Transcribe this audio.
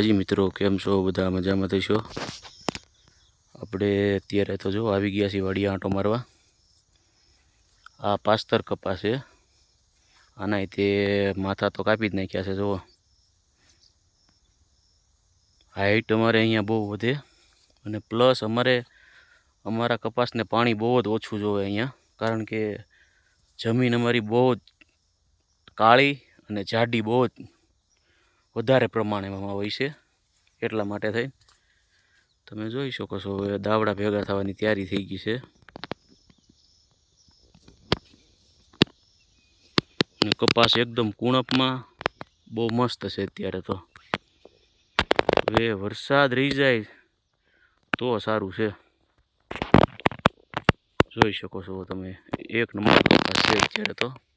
હજી મિત્રો, કેમ છો? બધા મજામાં થઈશો આપણે અત્યારે તો જો આવી ગયા છીએ વાડિયા આંટો મારવા. આ પાસ્તર કપાસ છે આના તે માથા તો કાપી જ નાખ્યા છે, જુઓ. હાઈટ અમારે અહીંયા બહુ વધે અને પ્લસ અમારે અમારા કપાસને પાણી બહુ જ ઓછું જોવે અહીંયા, કારણ કે જમીન અમારી બહુ જ કાળી અને જાડી બહુ જ વધારે પ્રમાણમાં હોય છે, એટલા માટે થઈ. તમે જોઈ શકો છો, હવે દાવડા ભેગા થવાની તૈયારી થઈ ગઈ છે. અને કપાસ એકદમ કુણપમાં, બહુ મસ્ત છે અત્યારે તો. હવે વરસાદ રહી જાય તો સારું છે. જોઈ શકો છો તમે, એક નંબર કપાસ છે અત્યારે તો.